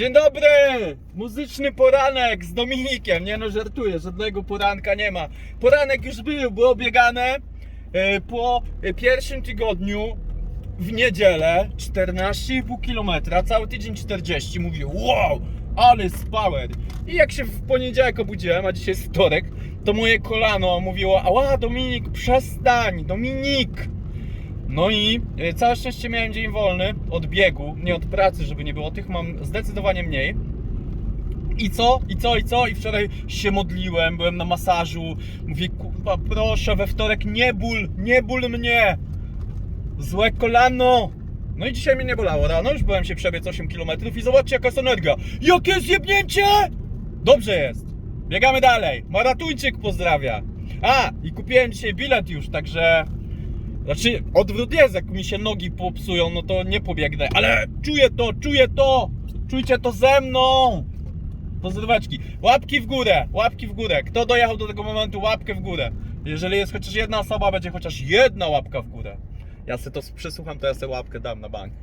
Dzień dobry! Muzyczny poranek z Dominikiem. Nie no, żartuję, żadnego poranka nie ma. Poranek już był, było biegane po pierwszym tygodniu w niedzielę 14,5 km, cały tydzień 40. Mówię, wow, ale power. I jak się w poniedziałek obudziłem, a dzisiaj jest wtorek, to moje kolano mówiło, ała Dominik, przestań, Dominik! No i e, całe szczęście miałem dzień wolny od biegu, nie od pracy, żeby nie było. Tych mam zdecydowanie mniej. I co? I co? I co? I wczoraj się modliłem, byłem na masażu. Mówię, kurwa, proszę, we wtorek nie ból, nie ból mnie! Złe kolano! No i dzisiaj mnie nie bolało rano, już byłem się przebiec 8 km i zobaczcie jaka jest energia. Jakie zjebnięcie! Dobrze jest. Biegamy dalej. Maratuńczyk pozdrawia. A, i kupiłem dzisiaj bilet już, także... Znaczy, odwrót jest, jak mi się nogi popsują, no to nie pobiegnę, ale czuję to, czuję to! Czujcie to ze mną! Pozdróweczki. Łapki w górę, łapki w górę. Kto dojechał do tego momentu, łapkę w górę. Jeżeli jest chociaż jedna osoba, będzie chociaż jedna łapka w górę. Ja sobie to przysłucham, to ja sobie łapkę dam na bank.